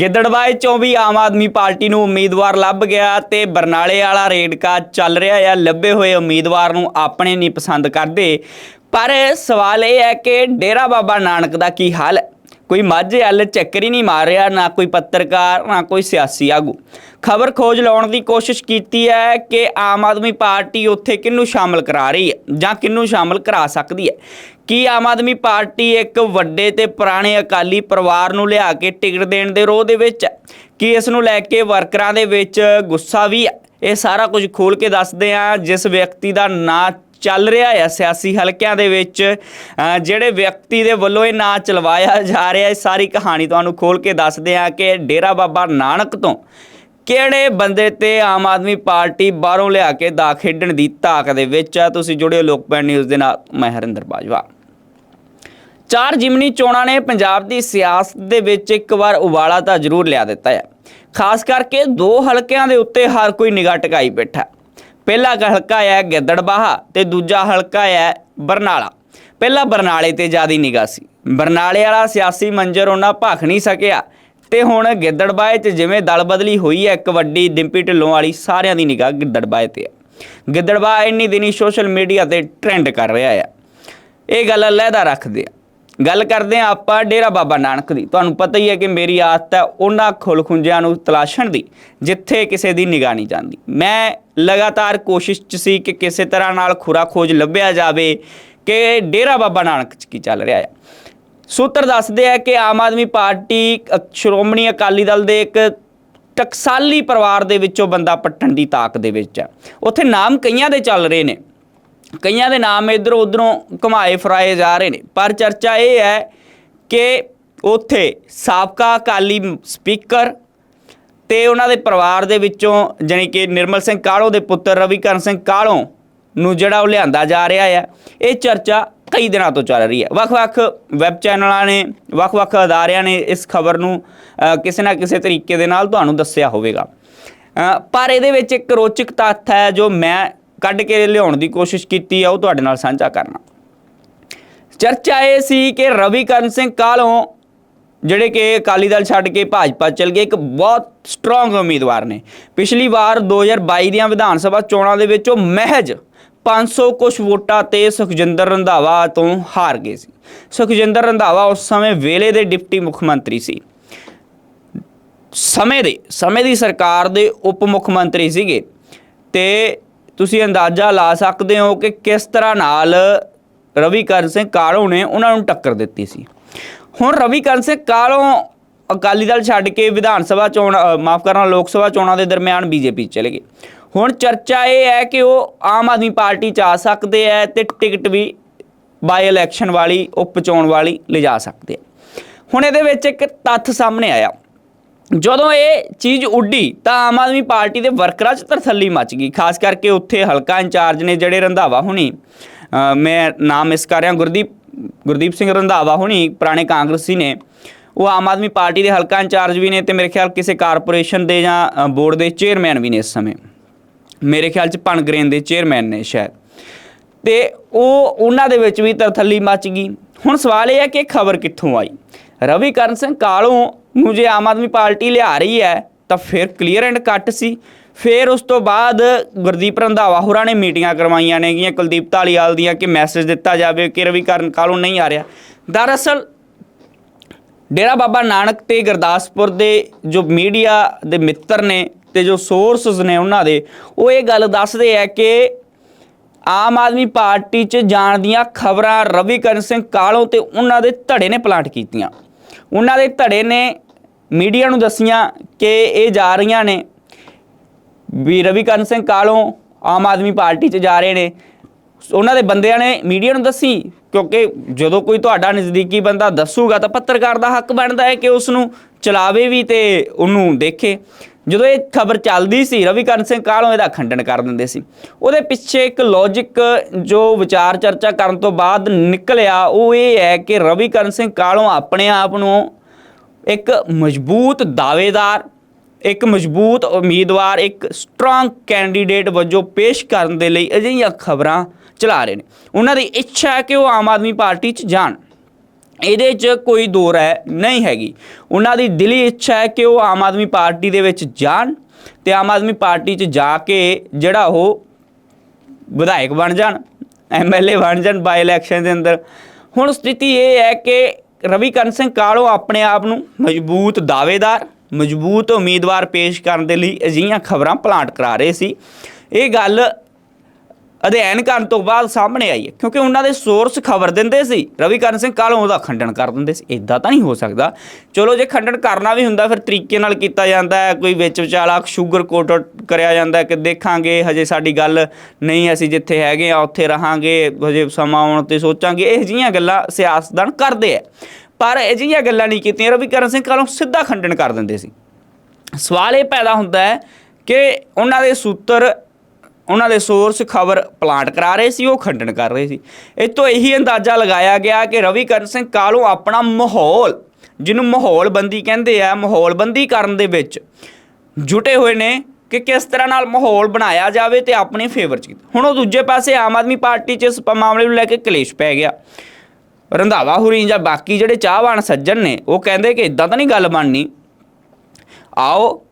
ਗਿੱਦੜਬਾਏ ਚੋਂ ਵੀ ਆਮ ਆਦਮੀ ਪਾਰਟੀ ਨੂੰ ਉਮੀਦਵਾਰ ਲੱਭ ਗਿਆ ਤੇ ਬਰਨਾਲੇ ਵਾਲਾ ਰੇਡਕਾ ਚੱਲ ਰਿਹਾ ਹੈ ਲੱਭੇ ਹੋਏ ਉਮੀਦਵਾਰ ਨੂੰ ਆਪਣੇ ਨਹੀਂ ਪਸੰਦ ਕਰਦੇ। ਪਰ ਸਵਾਲ ਇਹ ਹੈ ਕਿ ਡੇਰਾ ਬਾਬਾ ਨਾਨਕ ਦਾ ਕੀ ਹਾਲ ਹੈ? ਕੋਈ ਮਾਝੇ ਹੱਲ ਚੱਕਰ ਹੀ ਨਹੀਂ ਮਾਰ ਰਿਹਾ ਨਾ ਕੋਈ ਪੱਤਰਕਾਰ, ਨਾ ਕੋਈ ਸਿਆਸੀ ਆਗੂ। ਖਬਰ ਖੋਜ ਲਾਉਣ ਦੀ ਕੋਸ਼ਿਸ਼ ਕੀਤੀ ਹੈ ਕਿ ਆਮ ਆਦਮੀ ਪਾਰਟੀ ਉੱਥੇ ਕਿਹਨੂੰ ਸ਼ਾਮਲ ਕਰਾ ਰਹੀ ਹੈ ਜਾਂ ਕਿਹਨੂੰ ਸ਼ਾਮਲ ਕਰਾ ਸਕਦੀ ਹੈ। ਕੀ ਆਮ ਆਦਮੀ ਪਾਰਟੀ ਇੱਕ ਵੱਡੇ ਤੇ ਪੁਰਾਣੇ ਅਕਾਲੀ ਪਰਿਵਾਰ ਨੂੰ ਲਿਆ ਕੇ ਟਿਕਟ ਦੇਣ ਦੇ ਰੋਹ ਦੇ ਵਿੱਚ ਹੈ? ਕੀ ਇਸ ਨੂੰ ਲੈ ਕੇ ਵਰਕਰਾਂ ਦੇ ਵਿੱਚ ਗੁੱਸਾ ਵੀ ਹੈ? ਇਹ ਸਾਰਾ ਕੁਝ ਖੋਲ ਕੇ ਦੱਸਦੇ ਆ ਜਿਸ ਵਿਅਕਤੀ ਦਾ ਨਾਂ ਚੱਲ ਰਿਹਾ ਹੈ ਸਿਆਸੀ ਹਲਕਿਆਂ ਦੇ ਵਿੱਚ। ਜਿਹੜੇ ਵਿਅਕਤੀ ਦੇ ਵੱਲੋਂ ਇਹ ਨਾਂ ਚਲਵਾਇਆ ਜਾ ਰਿਹਾ ਹੈ ਸਾਰੀ ਕਹਾਣੀ ਤੁਹਾਨੂੰ ਖੋਲ ਕੇ ਦੱਸਦੇ ਆ ਕਿ ਡੇਰਾ ਬਾਬਾ ਨਾਨਕ ਤੋਂ ਕਿਹੜੇ ਬੰਦੇ ਤੇ ਆਮ ਆਦਮੀ ਪਾਰਟੀ ਬਾਹਰੋਂ ਲਿਆ ਕੇ ਦਾ ਖੇਡਣ ਦੀ ਤਾਕ ਦੇ ਵਿੱਚ ਆ। ਤੁਸੀਂ ਜੁੜਿਓ ਲੋਕਪੈਨ ਨਿਊਜ਼ ਦੇ ਨਾਲ, ਮੈਂ ਹਰਿੰਦਰ ਬਾਜਵਾ। ਚਾਰ ਜਿਮਨੀ ਚੋਣਾਂ ਨੇ ਪੰਜਾਬ ਦੀ ਸਿਆਸਤ ਦੇ ਵਿੱਚ ਇੱਕ ਵਾਰ ਉਬਾਲਾ ਤਾਂ ਜ਼ਰੂਰ ਲਿਆ ਦਿੱਤਾ ਹੈ। ਖਾਸ ਕਰਕੇ ਦੋ ਹਲਕਿਆਂ ਦੇ ਉੱਤੇ ਹਰ ਕੋਈ ਨਿਗਾਹ ਟਿਕਾਈ ਬੈਠਾ ਪਹਿਲਾ ਹਲਕਾ ਹੈ ਗਿੱਦੜਬਾਹਾ ਤੇ ਦੂਜਾ ਹਲਕਾ ਹੈ ਬਰਨਾਲਾ। ਪਹਿਲਾ ਬਰਨਾਲੇ ਤੇ ਜਿਆਦੀ ਨਿਗਾਹ ਸੀ। ਬਰਨਾਲੇ ਵਾਲਾ ਸਿਆਸੀ ਮੰਜ਼ਰ ਉਹਨਾਂ ਭਖ ਨਹੀਂ ਸਕਿਆ ਤੇ ਹੁਣ ਗਿੱਦੜਬਾਏ 'ਚ ਜਿਵੇਂ ਦਲ ਬਦਲੀ ਹੋਈ ਹੈ, ਇੱਕ ਵੱਡੀ ਡਿੰਪੀ ਢਿੱਲੋਂ ਵਾਲੀ ਸਾਰਿਆਂ ਦੀ ਨਿਗਾਹ ਗਿੱਦੜਬਾਏ ਤੇ ਹੈ। ਗਿੱਦੜਬਾਹ ਇੰਨੀ ਦਿਨੀ ਸੋਸ਼ਲ ਮੀਡੀਆ ਤੇ ਟ੍ਰੈਂਡ ਕਰ ਰਿਹਾ ਹੈ। ਇਹ ਗੱਲ ਅਲੱਗਾ ਰੱਖਦੇ ਆ। ਗੱਲ ਕਰਦੇ ਆ ਆਪਾਂ ਡੇਰਾ ਬਾਬਾ ਨਾਨਕ ਦੀ। ਤੁਹਾਨੂੰ ਪਤਾ ਹੀ ਹੈ ਕਿ ਮੇਰੀ ਆਦਤ ਹੈ ਉਹਨਾਂ ਖੁੱਲ ਖੁੰਝਿਆਂ ਨੂੰ ਤਲਾਸ਼ਣ ਦੀ, ਜਿੱਥੇ ਕਿਸੇ ਦੀ ਨਿਗਾਹ ਨਹੀਂ ਜਾਂਦੀ। ਮੈਂ ਲਗਾਤਾਰ ਕੋਸ਼ਿਸ਼ 'ਚ ਸੀ ਕਿ ਕਿਸੇ ਤਰ੍ਹਾਂ ਨਾਲ ਖੁਰਾ ਖੋਜ ਲੱਭਿਆ ਜਾਵੇ ਕਿ ਡੇਰਾ ਬਾਬਾ ਨਾਨਕ 'ਚ ਕੀ ਚੱਲ ਰਿਹਾ ਹੈ। ਸੂਤਰ ਦੱਸਦੇ ਆ ਕਿ ਆਮ ਆਦਮੀ ਪਾਰਟੀ ਸ਼੍ਰੋਮਣੀ ਅਕਾਲੀ ਦਲ ਦੇ ਇੱਕ ਟਕਸਾਲੀ ਪਰਿਵਾਰ ਦੇ ਵਿੱਚੋਂ ਬੰਦਾ ਪੱਟਣ ਦੀ ਤਾਕ ਦੇ ਵਿੱਚ ਹੈ। ਉੱਥੇ ਨਾਮ ਕਈਆਂ ਦੇ ਚੱਲ ਰਹੇ ਨੇ। ਕਈਆਂ ਦੇ ਨਾਮ ਇਧਰੋਂ ਉਧਰੋਂ ਘੁਮਾਏ ਫਰਾਏ ਜਾ ਰਹੇ ਨੇ। ਪਰ ਚਰਚਾ ਇਹ ਹੈ ਕਿ ਉੱਥੇ ਸਾਬਕਾ ਅਕਾਲੀ ਸਪੀਕਰ ਤੇ ਉਹਨਾਂ ਦੇ ਪਰਿਵਾਰ ਦੇ ਵਿੱਚੋਂ ਜਾਣੀ ਕਿ ਨਿਰਮਲ ਸਿੰਘ ਕਾਹਲੋਂ ਦੇ ਪੁੱਤਰ ਰਵੀਕਰਨ ਸਿੰਘ ਕਾਹਲੋਂ ਨੂੰ ਜਿਹੜਾ ਉਹ ਲਿਆਂਦਾ ਜਾ ਰਿਹਾ ਹੈ ਇਹ ਚਰਚਾ ਕਈ ਦਿਨਾਂ ਤੋਂ ਚੱਲ ਰਹੀ ਹੈ। ਵੱਖ-ਵੱਖ ਵੈਬ ਚੈਨਲਾਂ ਨੇ, ਵੱਖ-ਵੱਖ ਅਦਾਰਿਆਂ ਨੇ ਇਸ ਖਬਰ ਨੂੰ ਕਿਸੇ ਨਾ ਕਿਸੇ ਤਰੀਕੇ ਦੇ ਨਾਲ ਤੁਹਾਨੂੰ ਦੱਸਿਆ ਹੋਵੇਗਾ। ਪਰ ਇਹਦੇ ਵਿੱਚ ਇੱਕ ਰੋਚਕ ਤੱਥ ਹੈ ਜੋ ਮੈਂ ਕੱਢ ਕੇ ਲਿਆਉਣ ਦੀ ਕੋਸ਼ਿਸ਼ ਕੀਤੀ ਆ, ਉਹ ਤੁਹਾਡੇ ਨਾਲ ਸਾਂਝਾ ਕਰਨਾ। ਚਰਚਾ ਇਹ ਸੀ ਕਿ ਰਵੀਕਰਨ ਸਿੰਘ ਕਾਹਲੋਂ, ਜਿਹੜੇ ਕਿ ਅਕਾਲੀ ਦਲ ਛੱਡ ਕੇ ਭਾਜਪਾ ਚਲ ਗਏ, ਇੱਕ ਬਹੁਤ ਸਟਰੋਂਗ ਉਮੀਦਵਾਰ ਨੇ। ਪਿਛਲੀ ਵਾਰ 2022 ਦੀਆਂ ਵਿਧਾਨ ਸਭਾ ਚੋਣਾਂ ਦੇ ਵਿੱਚ ਉਹ ਮਹਿਜ 500 ਕੁਛ ਵੋਟਾਂ ਤੇ ਸੁਖਜਿੰਦਰ ਰੰਧਾਵਾ ਤੋਂ ਹਾਰ ਗਏ ਸੀ। ਸੁਖਜਿੰਦਰ ਰੰਧਾਵਾ ਉਸ ਸਮੇਂ ਵੇਲੇ ਦੇ ਡਿਪਟੀ ਮੁੱਖ ਮੰਤਰੀ ਸੀ। ਸਮੇਂ ਦੇ, ਸਮੇਂ ਦੀ ਸਰਕਾਰ ਦੇ ਉਪ ਮੁੱਖ ਮੰਤਰੀ ਸੀਗੇ। ਤੇ ਤੁਸੀਂ ਅੰਦਾਜ਼ਾ ਲਾ ਸਕਦੇ ਹੋ ਕਿ ਕਿਸ ਤਰ੍ਹਾਂ ਨਾਲ ਰਵੀਕਰਨ ਸਿੰਘ ਕਾਹਲੋਂ ਨੇ ਉਹਨਾਂ ਨੂੰ ਟੱਕਰ ਦਿੱਤੀ ਸੀ। ਹੁਣ ਰਵੀਕਰਨ ਸਿੰਘ ਕਾਹਲੋਂ ਅਕਾਲੀ ਦਲ ਛੱਡ ਕੇ ਵਿਧਾਨ ਸਭਾ ਚੋਣ ਮਾਫ ਕਰਨਾ, ਲੋਕ ਸਭਾ ਚੋਣਾਂ ਦੇ ਦਰਮਿਆਨ ਬੀਜੇਪੀ ਚਲੇ ਗਏ। ਹੁਣ ਚਰਚਾ ਇਹ ਹੈ ਕਿ ਉਹ ਆਮ ਆਦਮੀ ਪਾਰਟੀ ਚ ਆ ਸਕਦੇ ਹੈ ਤੇ ਟਿਕਟ ਵੀ ਬਾਈ ਇਲੈਕਸ਼ਨ ਵਾਲੀ, ਉਪ ਚੋਣ ਵਾਲੀ ਲਿਜਾ ਸਕਦੇ ਆ ਹੁਣ ਇਹਦੇ ਵਿੱਚ ਇੱਕ ਤੱਥ ਸਾਹਮਣੇ ਆਇਆ। ਜਦੋਂ ਇਹ ਚੀਜ਼ ਉੱਡੀ ਤਾਂ ਆਮ ਆਦਮੀ ਪਾਰਟੀ ਦੇ ਵਰਕਰਾਂ 'ਚ ਤਰਥੱਲੀ ਮਚ ਗਈ, ਖਾਸ ਕਰਕੇ ਉੱਥੇ ਹਲਕਾ ਇੰਚਾਰਜ ਨੇ ਜਿਹੜੇ ਰੰਧਾਵਾ ਹੁਣੀ ਮੈਂ ਨਾਮ ਇਸ ਕਰ ਰਿਹਾ, ਗੁਰਦੀਪ ਗੁਰਦੀਪ ਸਿੰਘ ਰੰਧਾਵਾ ਹੁਣੀ, ਪੁਰਾਣੇ ਕਾਂਗਰਸੀ ਨੇ, ਉਹ ਆਮ ਆਦਮੀ ਪਾਰਟੀ ਦੇ ਹਲਕਾ ਇੰਚਾਰਜ ਵੀ ਨੇ ਤੇ ਮੇਰੇ ਖਿਆਲ ਕਿਸੇ ਕਾਰਪੋਰੇਸ਼ਨ ਦੇ ਜਾਂ ਬੋਰਡ ਦੇ ਚੇਅਰਮੈਨ ਵੀ ਨੇ ਇਸ ਸਮੇਂ। ਮੇਰੇ ਖਿਆਲ 'ਚ ਪਣਗਰੇਨ ਦੇ ਚੇਅਰਮੈਨ ਨੇ ਸ਼ਾਇਦ। ਤੇ ਉਹ, ਉਹਨਾਂ ਦੇ ਵਿੱਚ ਵੀ ਤਰਥੱਲੀ ਮਚ ਗਈ। ਹੁਣ ਸਵਾਲ ਇਹ ਹੈ ਕਿ ਖਬਰ ਕਿੱਥੋਂ ਆਈ? ਰਵੀ ਕਰਨ ਸਿੰਘ ਕਾਲੋਂ ਨੂੰ ਜੇ ਆਮ ਆਦਮੀ ਪਾਰਟੀ ਲਿਆ ਰਹੀ ਹੈ ਤਾਂ ਫਿਰ ਕਲੀਅਰ ਐਂਡ ਕੱਟ ਸੀ ਫਿਰ ਉਸ ਤੋਂ ਬਾਅਦ ਗੁਰਦੀਪ ਰੰਧਾਵਾ ਹੋਰਾਂ ਨੇ ਮੀਟਿੰਗਾਂ ਕਰਵਾਈਆਂ ਨੇਗੀਆਂ ਕੁਲਦੀਪ ਢਾਲੀਵਾਲ ਦੀਆਂ ਕਿ ਮੈਸੇਜ ਦਿੱਤਾ ਜਾਵੇ ਕਿ ਰਵੀਕਰਨ ਕਾਲੋਂ ਨਹੀਂ ਆ ਰਿਹਾ ਦਰਅਸਲ ਡੇਰਾ ਬਾਬਾ ਨਾਨਕ ਤੇ ਗੁਰਦਾਸਪੁਰ ਦੇ ਜੋ ਮੀਡੀਆ ਦੇ ਮਿੱਤਰ ਨੇ ਤੇ ਜੋ ਸੋਰਸਸ ਨੇ ਉਹਨਾਂ ਦੇ ਉਹ ਇਹ ਗੱਲ ਦੱਸਦੇ ਆ ਕਿ ਆਮ ਆਦਮੀ ਪਾਰਟੀ 'ਚ ਜਾਣ ਦੀਆਂ ਖਬਰਾਂ ਰਵੀਕਰਨ ਸਿੰਘ ਕਾਲੋਂ ਤੇ ਉਹਨਾਂ ਦੇ ਧੜੇ ਨੇ ਪਲਾਂਟ ਕੀਤੀਆਂ ਉਹਨਾਂ ਦੇ ਧੜੇ ਨੇ ਮੀਡੀਆ ਨੂੰ ਦੱਸੀਆਂ ਕਿ ਇਹ ਜਾ ਰਹੀਆਂ ਨੇ। ਵੀ ਰਵੀਕਰਨ ਸਿੰਘ ਕਾਲੋਂ ਆਮ ਆਦਮੀ ਪਾਰਟੀ 'ਚ ਜਾ ਰਹੇ ਨੇ। ਉਹਨਾਂ ਦੇ ਬੰਦਿਆਂ ਨੇ ਮੀਡੀਆ ਨੂੰ ਦੱਸੀ, ਕਿਉਂਕਿ ਜਦੋਂ ਕੋਈ ਤੁਹਾਡਾ ਨਜ਼ਦੀਕੀ ਬੰਦਾ ਦੱਸੂਗਾ ਤਾਂ ਪੱਤਰਕਾਰ ਦਾ ਹੱਕ ਬਣਦਾ ਹੈ ਕਿ ਉਸ ਨੂੰ ਚਲਾਵੇ ਵੀ ਤੇ ਉਹਨੂੰ ਦੇਖੇ। ਜਦੋਂ ਇਹ ਖਬਰ ਚੱਲਦੀ ਸੀ, ਰਵੀਕਰਨ ਸਿੰਘ ਕਾਲੋਂ ਇਹਦਾ ਖੰਡਨ ਕਰ ਦਿੰਦੇ ਸੀ। ਉਹਦੇ ਪਿੱਛੇ ਇੱਕ ਲੌਜੀਕ ਜੋ ਵਿਚਾਰ ਚਰਚਾ ਕਰਨ ਤੋਂ ਬਾਅਦ ਨਿਕਲਿਆ, ਉਹ ਇਹ ਹੈ ਕਿ ਰਵੀਕਰਨ ਸਿੰਘ ਕਾਲੋਂ ਆਪਣੇ ਆਪ ਨੂੰ ਇੱਕ ਮਜ਼ਬੂਤ ਦਾਅਵੇਦਾਰ, ਇੱਕ ਮਜ਼ਬੂਤ ਉਮੀਦਵਾਰ, ਇੱਕ ਸਟਰੋਂਗ ਕੈਂਡੀਡੇਟ ਵਜੋਂ ਪੇਸ਼ ਕਰਨ ਦੇ ਲਈ ਅਜਿਹੀਆਂ ਖਬਰਾਂ ਚਲਾ ਰਹੇ ਨੇ। ਉਹਨਾਂ ਦੀ ਇੱਛਾ ਹੈ ਕਿ ਉਹ ਆਮ ਆਦਮੀ ਪਾਰਟੀ 'ਚ ਜਾਣ। ਇਹਦੇ 'ਚ ਕੋਈ ਦੋ ਰਾਏ ਨਹੀਂ ਹੈਗੀ। ਉਹਨਾਂ ਦੀ ਦਿਲੀ ਇੱਛਾ ਹੈ ਕਿ ਉਹ ਆਮ ਆਦਮੀ ਪਾਰਟੀ ਦੇ ਵਿੱਚ ਜਾਣ ਤੇ ਆਮ ਆਦਮੀ ਪਾਰਟੀ 'ਚ ਜਾ ਕੇ ਜਿਹੜਾ ਉਹ ਵਿਧਾਇਕ ਬਣ ਜਾਣ ਐਮਐਲਏ ਬਣ ਜਾਣ ਬਾਈ ਇਲੈਕਸ਼ਨ ਦੇ ਅੰਦਰ। ਹੁਣ ਸਥਿਤੀ ਇਹ ਹੈ ਕਿ ਰਵੀ ਕਰਨ ਸਿੰਘ ਕਾਲੋ ਆਪਣੇ ਆਪ ਨੂੰ ਮਜ਼ਬੂਤ ਦਾਅਵੇਦਾਰ, ਮਜ਼ਬੂਤ ਉਮੀਦਵਾਰ ਪੇਸ਼ ਕਰਨ ਦੇ ਲਈ ਅਜਿਹੀਆਂ ਖਬਰਾਂ ਪਲਾਂਟ ਕਰਾ ਰਹੇ ਸੀ। ਇਹ ਗੱਲ ਅਧਿਐਨ ਕਰਨ ਤੋਂ ਬਾਅਦ ਸਾਹਮਣੇ ਆਈ ਹੈ, ਕਿਉਂਕਿ ਉਹਨਾਂ ਦੇ ਸੋਰਸ ਖਬਰ ਦਿੰਦੇ ਸੀ। ਰਵੀ ਕਰਨ ਸਿੰਘ ਕਾਲੋਂ ਉਹਦਾ ਖੰਡਨ ਕਰ ਦਿੰਦੇ ਸੀ? ਇਦਾਂ ਤਾਂ ਨਹੀਂ ਹੋ ਸਕਦਾ। ਚਲੋ, ਜੇ ਖੰਡਨ ਕਰਨਾ ਵੀ ਹੁੰਦਾ, ਫਿਰ ਤਰੀਕੇ ਨਾਲ ਕੀਤਾ ਜਾਂਦਾ ਹੈ। ਕੋਈ ਵਿੱਚ ਵਿਚਾਲਾ ਸ਼ੂਗਰ ਕੋਟ ਕਰਿਆ ਜਾਂਦਾ ਕਿ ਦੇਖਾਂਗੇ, ਹਜੇ ਸਾਡੀ ਗੱਲ ਨਹੀਂ ਅਸੀਂ ਜਿੱਥੇ ਹੈਗੇ ਆ, ਉੱਥੇ ਰਹਾਂਗੇ, ਹਜੇ ਸਮਾਂ ਆਉਣ ਤੇ ਸੋਚਾਂਗੇ। ਇਹ ਜਿਹੀਆਂ ਗੱਲਾਂ ਸਿਆਸਤਦਾਨ ਕਰਦੇ ਆ। ਪਰ ਇਹ ਜਿਹੀਆਂ ਗੱਲਾਂ ਨਹੀਂ ਕੀਤੀਆਂ ਰਵੀ ਕਰਨ ਸਿੰਘ ਕਾਲੋਂ ਸਿੱਧਾ ਖੰਡਨ ਕਰ ਦਿੰਦੇ ਸੀ। ਸਵਾਲ ਇਹ ਪੈਦਾ ਹੁੰਦਾ ਹੈ ਕਿ ਉਹਨਾਂ ਦੇ ਸੂਤਰ ਉਹਨਾਂ ਦੇ ਸੋਰਸ ਖਬਰ ਪਲਾਂਟ ਕਰਾ ਰਹੇ ਸੀ, ਉਹ ਖੰਡਨ ਕਰ ਰਹੇ ਸੀ। ਇਹ ਤੋਂ ਇਹੀ ਅੰਦਾਜ਼ਾ ਲਗਾਇਆ ਗਿਆ ਕਿ ਰਵੀਕਰਨ ਸਿੰਘ ਕਾਲੋਂ ਆਪਣਾ ਮਾਹੌਲ, ਜਿਹਨੂੰ ਮਾਹੌਲਬੰਦੀ ਕਹਿੰਦੇ ਆ, ਮਾਹੌਲਬੰਦੀ ਕਰਨ ਦੇ ਵਿੱਚ ਜੁਟੇ ਹੋਏ ਨੇ ਕਿ ਕਿਸ ਤਰ੍ਹਾਂ ਨਾਲ ਮਾਹੌਲ ਬਣਾਇਆ ਜਾਵੇ ਤੇ ਆਪਣੇ ਫੇਵਰ ਚ ਹੁਣ ਉਹ ਦੂਜੇ ਪਾਸੇ ਆਮ ਆਦਮੀ ਪਾਰਟੀ ਚ ਇਸ ਮਾਮਲੇ ਨੂੰ ਲੈ ਕੇ ਕਲੇਸ਼ ਪੈ ਗਿਆ। ਰੰਧਾਵਾ ਹੁਰੀ ਜਾਂ ਬਾਕੀ ਜਿਹੜੇ ਚਾਹਵਾਨ ਸੱਜਣ ਨੇ, ਉਹ ਕਹਿੰਦੇ ਕਿ ਇਦਾਂ ਤਾਂ ਨਹੀਂ ਗੱਲ ਬਣਨੀ। ਆਓ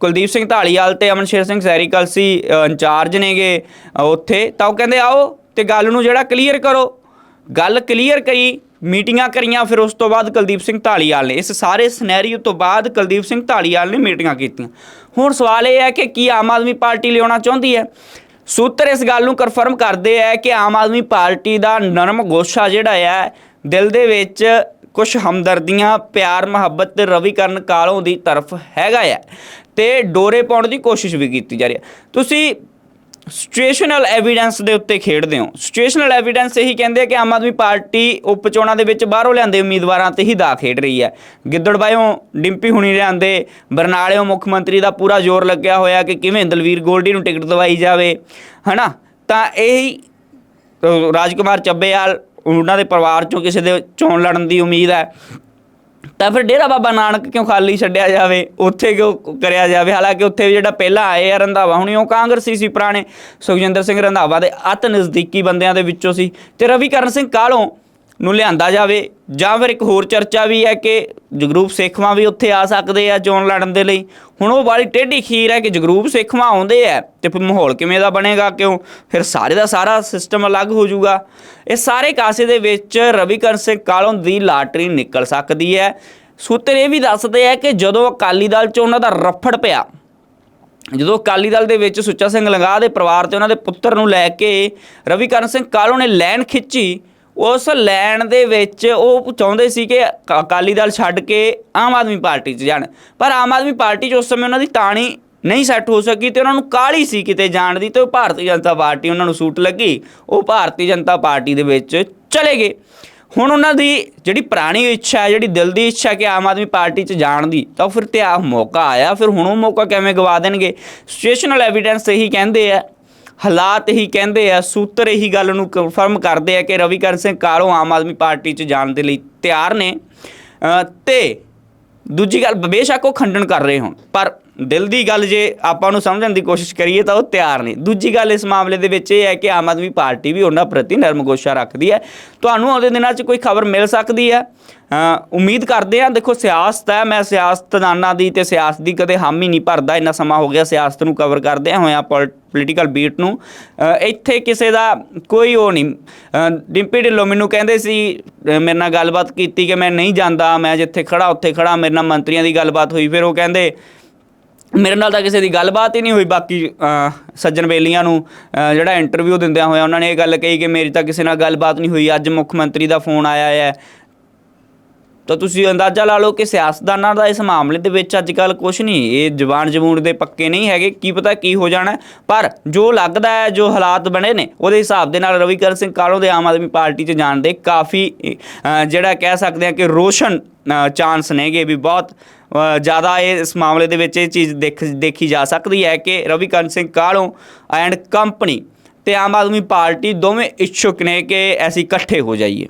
ਕੁਲਦੀਪ ਸਿੰਘ ਢਾਲੀਵਾਲ ਤੇ ਅਮਨ ਸ਼ੇਰ ਸਿੰਘ ਸੈਰੀ ਕਲਸੀ ਇੰਚਾਰਜ ਨੇਗੇ ਉੱਥੇ। ਤਾਂ ਉਹ ਕਹਿੰਦੇ, ਆਓ ਤੇ ਗੱਲ ਨੂੰ ਜਿਹੜਾ ਕਲੀਅਰ ਕਰੋ। ਗੱਲ ਕਲੀਅਰ ਕਰੀ, ਮੀਟਿੰਗਾਂ ਕਰੀਆਂ, ਫਿਰ ਉਸ ਤੋਂ ਬਾਅਦ ਕੁਲਦੀਪ ਸਿੰਘ ਢਾਲੀਵਾਲ ਨੇ, ਇਸ ਸਾਰੇ ਸਿਨੈਰੀਓ ਤੋਂ ਬਾਅਦ ਕੁਲਦੀਪ ਸਿੰਘ ਢਾਲੀਵਾਲ ਨੇ ਮੀਟਿੰਗਾਂ ਕੀਤੀਆਂ। ਹੁਣ ਸਵਾਲ ਇਹ ਹੈ ਕਿ ਕੀ ਆਮ ਆਦਮੀ ਪਾਰਟੀ ਲਿਆਉਣਾ ਚਾਹੁੰਦੀ ਹੈ? ਸੂਤਰ ਇਸ ਗੱਲ ਨੂੰ ਕਨਫਰਮ ਕਰਦੇ ਹੈ ਕਿ ਆਮ ਆਦਮੀ ਪਾਰਟੀ ਦਾ ਨਰਮ ਗੋਸ਼ਾ ਜਿਹੜਾ ਹੈ ਦਿਲ ਦੇ ਵਿੱਚ ਕੁਝ ਹਮਦਰਦੀਆਂ, ਪਿਆਰ ਮੁਹੱਬਤ ਤੇ ਰਵੀ ਕਰਨ ਕਾਲੋਂ ਦੀ ਤਰਫ ਹੈਗਾ ਹੈ ਤੇ ਡੋਰੇ ਪਾਉਣ ਦੀ ਕੋਸ਼ਿਸ਼ ਵੀ ਕੀਤੀ ਜਾ ਰਹੀ ਹੈ। ਤੁਸੀਂ ਸਿਚੁਏਸ਼ਨਲ ਐਵੀਡੈਂਸ ਦੇ ਉੱਤੇ ਖੇਡਦੇ ਹੋ। ਸਿਚੁਏਸ਼ਨਲ ਐਵੀਡੈਂਸ ਇਹੀ ਕਹਿੰਦੇ ਆ ਕਿ ਆਮ ਆਦਮੀ ਪਾਰਟੀ ਉਪ ਚੋਣਾਂ ਦੇ ਵਿੱਚ ਬਾਹਰੋਂ ਲਿਆਂਦੇ ਉਮੀਦਵਾਰਾਂ ਤੇ ਹੀ ਦਾ ਖੇਡ ਰਹੀ ਹੈ। ਗਿੱਦੜਬਾਇਓ ਡਿੰਪੀ ਹੁਣੀ ਲਿਆਂਦੇ, ਬਰਨਾਲਿਓ ਮੁੱਖ ਮੰਤਰੀ ਦਾ ਪੂਰਾ ਜ਼ੋਰ ਲੱਗਿਆ ਹੋਇਆ ਕਿ ਕਿਵੇਂ ਦਲਵੀਰ ਗੋਲਡੀ ਨੂੰ ਟਿਕਟ ਦਵਾਈ ਜਾਵੇ, ਹਨਾ? ਤਾਂ ਇਹੀ ਅਹ ਰਾਜਕੁਮਾਰ ਚੱਬੇਵਾਲ, ਉਹਨਾਂ ਦੇ ਪਰਿਵਾਰ ਚੋਂ ਕਿਸੇ ਦੇ ਚੋਣ ਲੜਨ ਦੀ ਉਮੀਦ ਹੈ। ਤਾਂ ਫਿਰ ਡੇਰਾ ਬਾਬਾ ਨਾਨਕ ਕਿਉਂ ਖਾਲੀ ਛੱਡਿਆ ਜਾਵੇ? ਉੱਥੇ ਕਿਉਂ ਕਰਿਆ ਜਾਵੇ? ਹਾਲਾਂਕਿ ਉੱਥੇ ਵੀ ਜਿਹੜਾ ਪਹਿਲਾਂ ਆਏ ਆ ਰੰਧਾਵਾ, ਹੁਣੀ ਉਹ ਕਾਂਗਰਸੀ ਸੀ ਪੁਰਾਣੇ ਸੁਖਜਿੰਦਰ ਸਿੰਘ ਰੰਧਾਵਾ ਦੇ ਅਤ ਨਜ਼ਦੀਕੀ ਬੰਦਿਆਂ ਦੇ ਵਿੱਚੋਂ ਸੀ। ਤੇ ਰਵੀ ਕਰਨ ਸਿੰਘ ਕਾਲੋਂ ਨੂੰ ਲਿਆਂਦਾ ਜਾਵੇ। ਜਾਂ ਫਿਰ ਇੱਕ ਹੋਰ ਚਰਚਾ ਵੀ ਹੈ ਕਿ ਜਗਰੂਪ ਸੇਖਵਾਂ ਵੀ ਉੱਥੇ ਆ ਸਕਦੇ ਆ ਚੋਣ ਲੜਨ ਦੇ ਲਈ। ਹੁਣ ਉਹ ਵਾਲੀ ਟੇਢੀ ਖੀਰ ਹੈ ਕਿ ਜਗਰੂਪ ਸੇਖਵਾਂ ਆਉਂਦੇ ਆ ਤੇ ਫਿਰ ਮਾਹੌਲ ਕਿਵੇਂ ਦਾ ਬਣੇਗਾ, ਕਿਉਂ? ਫਿਰ ਸਾਰੇ ਦਾ ਸਾਰਾ ਸਿਸਟਮ ਅਲੱਗ ਹੋ ਜਾਊਗਾ। ਇਹ ਸਾਰੇ ਕਾਸੇ ਦੇ ਵਿੱਚ ਰਵੀ ਕਰਨ ਸਿੰਘ ਕਾਲੋਂ ਦੀ ਲਾਟਰੀ ਨਿਕਲ ਸਕਦੀ ਹੈ? ਸੂਤਰ ਇਹ ਵੀ ਦੱਸਦੇ ਆ ਕਿ ਜਦੋਂ ਅਕਾਲੀ ਦਲ ਚ ਉਹਨਾਂ ਦਾ ਰਫੜ ਪਿਆ, ਜਦੋਂ ਅਕਾਲੀ ਦਲ ਦੇ ਵਿੱਚ ਸੁੱਚਾ ਸਿੰਘ ਲੰਗਾਹ ਦੇ ਪਰਿਵਾਰ ਤੇ ਉਹਨਾਂ ਦੇ ਪੁੱਤਰ ਨੂੰ ਲੈ ਕੇ ਰਵੀ ਕਰਨ ਸਿੰਘ ਕਾਲੋਂ ਨੇ ਲੈਣ ਖਿੱਚੀ ਉਸ ਲੈਣ ਦੇ ਵਿੱਚ ਉਹ ਚਾਹੁੰਦੇ ਸੀ ਕਿ ਅਕ- ਅਕਾਲੀ ਦਲ ਛੱਡ ਕੇ ਆਮ ਆਦਮੀ ਪਾਰਟੀ 'ਚ ਜਾਣ। ਪਰ ਆਮ ਆਦਮੀ ਪਾਰਟੀ 'ਚ ਉਸ ਸਮੇਂ ਉਹਨਾਂ ਦੀ ਤਾਣੀ ਨਹੀਂ ਸੈੱਟ ਹੋ ਸਕੀ ਤੇ ਉਹਨਾਂ ਨੂੰ ਕਾਹਲੀ ਸੀ ਕਿਤੇ ਜਾਣ ਦੀ ਤੇ ਉਹ ਭਾਰਤੀ ਜਨਤਾ ਪਾਰਟੀ ਉਹਨਾਂ ਨੂੰ ਸੂਟ ਲੱਗੀ। ਉਹ ਭਾਰਤੀ ਜਨਤਾ ਪਾਰਟੀ ਦੇ ਵਿੱਚ ਚਲੇ ਗਏ। ਹੁਣ ਉਹਨਾਂ ਦੀ ਜਿਹੜੀ ਪੁਰਾਣੀ ਇੱਛਾ ਹੈ, ਜਿਹੜੀ ਦਿਲ ਦੀ ਇੱਛਾ ਕਿ ਆਮ ਆਦਮੀ ਪਾਰਟੀ 'ਚ ਜਾਣ ਦੀ, ਤਾਂ ਫਿਰ ਤੇ ਆ ਮੌਕਾ ਆਇਆ। ਫਿਰ ਹੁਣ ਉਹ ਮੌਕਾ ਕਿਵੇਂ ਗਵਾ ਦੇਣਗੇ? ਸਿਚੁਏਸ਼ਨਲ ਐਵੀਡੈਂਸ ਇਹੀ ਕਹਿੰਦੇ ਆ ਹਾਲਾਤ ਹੀ ਕਹਿੰਦੇ ਆ ਸੂਤਰ ਇਹੀ ਗੱਲ ਨੂੰ ਕਨਫਰਮ ਕਰਦੇ ਆ ਕਿ ਰਵੀਕਰਨ ਸਿੰਘ ਕਾਲੋ ਆਮ ਆਦਮੀ ਪਾਰਟੀ 'ਚ ਜਾਣ ਦੇ ਲਈ ਤਿਆਰ ਨੇ। ਅ, ਤੇ ਦੂਜੀ ਗੱਲ ਬੇਸ਼ੱਕ ਉਹ ਖੰਡਨ ਕਰ ਰਹੇ ਹੋਣ ਪਰ ਦਿਲ ਦੀ ਗੱਲ ਜੇ ਆਪਾਂ ਨੂੰ ਸਮਝਣ ਦੀ ਕੋਸ਼ਿਸ਼ ਕਰੀਏ ਤਾਂ ਉਹ ਤਿਆਰ ਨਹੀਂ। ਦੂਜੀ ਗੱਲ ਇਸ ਮਾਮਲੇ ਦੇ ਵਿੱਚ ਇਹ ਹੈ ਕਿ ਆਮ ਆਦਮੀ ਪਾਰਟੀ ਵੀ ਉਹਨਾਂ ਪ੍ਰਤੀ ਨਰਮ ਗੋਸ਼ਾ ਰੱਖਦੀ ਹੈ। ਤੁਹਾਨੂੰ ਆਉਂਦੇ ਦਿਨਾਂ 'ਚ ਕੋਈ ਖਬਰ ਮਿਲ ਸਕਦੀ ਹੈ। ਉਮੀਦ ਕਰਦੇ ਹਾਂ, ਦੇਖੋ ਸਿਆਸਤ ਹੈ, ਮੈਂ ਸਿਆਸਤਦਾਨਾਂ ਦੀ ਤੇ ਸਿਆਸਤ ਦੀ ਕਦੇ ਹਾਮੀ ਨਹੀਂ ਭਰਦਾ, ਇੰਨਾ ਸਮਾਂ ਹੋ ਗਿਆ ਸਿਆਸਤ ਨੂੰ ਕਵਰ ਕਰਦੇ ਹੋਇਆ ਪੋਲੀਟੀਕਲ ਬੀਟ ਨੂੰ। ਇੱਥੇ ਕਿਸੇ ਦਾ ਕੋਈ ਉਹ ਨਹੀਂ। ਡਿੰਪੀ ਢਿੱਲੋਂ ਮੈਨੂੰ ਕਹਿੰਦੇ ਸੀ ਮੇਰੇ ਨਾਲ ਗੱਲਬਾਤ ਕੀਤੀ ਕਿ ਮੈਂ ਨਹੀਂ ਜਾਂਦਾ, ਮੈਂ ਜਿੱਥੇ ਖੜਾ ਉੱਥੇ ਖੜਾ ਮੇਰੇ ਨਾਲ ਮੰਤਰੀਆਂ ਦੀ ਗੱਲਬਾਤ ਹੋਈ, ਫਿਰ ਉਹ ਕਹਿੰਦੇ ਮੇਰੇ ਨਾਲ ਤਾਂ ਕਿਸੇ ਦੀ ਗੱਲਬਾਤ ਹੀ ਨਹੀਂ ਹੋਈ, ਬਾਕੀ ਸੱਜਣ ਬੇਲੀਆਂ ਨੂੰ ਜਿਹੜਾ ਇੰਟਰਵਿਊ ਦਿੰਦਿਆਂ ਹੋਇਆ ਉਹਨਾਂ ਨੇ ਇਹ ਗੱਲ ਕਹੀ ਕਿ ਮੇਰੀ ਤਾਂ ਕਿਸੇ ਨਾਲ ਗੱਲਬਾਤ ਨਹੀਂ ਹੋਈ, ਅੱਜ ਮੁੱਖ ਮੰਤਰੀ ਦਾ ਫੋਨ ਆਇਆ ਹੈ ਤਾਂ ਤੁਸੀਂ ਅੰਦਾਜ਼ਾ ਲਾ ਲਓ ਕਿ ਸਿਆਸਤਦਾਨਾਂ ਦਾ ਇਸ ਮਾਮਲੇ ਦੇ ਵਿੱਚ ਅੱਜ ਕੱਲ ਕੁਝ ਨਹੀਂ, ਇਹ ਜ਼ਬਾਨ ਜਮੂਨ ਦੇ ਪੱਕੇ ਨਹੀਂ ਹੈਗੇ, ਕੀ ਪਤਾ ਕੀ ਹੋ ਜਾਣਾ ਪਰ ਜੋ ਲੱਗਦਾ ਹੈ, ਜੋ ਹਾਲਾਤ ਬਣੇ ਨੇ, ਉਹਦੇ ਹਿਸਾਬ ਦੇ ਨਾਲ ਰਵੀਕਰਨ ਸਿੰਘ ਕਾਲੋਂ ਦੇ ਆਮ ਆਦਮੀ ਪਾਰਟੀ 'ਚ ਜਾਣ ਦੇ ਕਾਫੀ ਜਿਹੜਾ ਕਹਿ ਸਕਦੇ ਆ ਕਿ ਰੋਸ਼ਨ ਚਾਂਸ ਨੇਗੇ ਵੀ ਬਹੁਤ ਜ਼ਿਆਦਾ ਇਹ ਇਸ ਮਾਮਲੇ ਦੇ ਵਿੱਚ ਇਹ ਚੀਜ਼ ਦੇਖ, ਦੇਖੀ ਜਾ ਸਕਦੀ ਹੈ ਕਿ ਰਵੀਕਰਨ ਸਿੰਘ ਕਾਲੋਂ ਐਂਡ ਕੰਪਨੀ ਤੇ ਆਮ ਆਦਮੀ ਪਾਰਟੀ ਦੋਵੇਂ ਇੱਛੁਕ ਨੇ ਕਿ ਐਸੀ ਇਕੱਠੇ ਹੋ ਜਾਈਏ।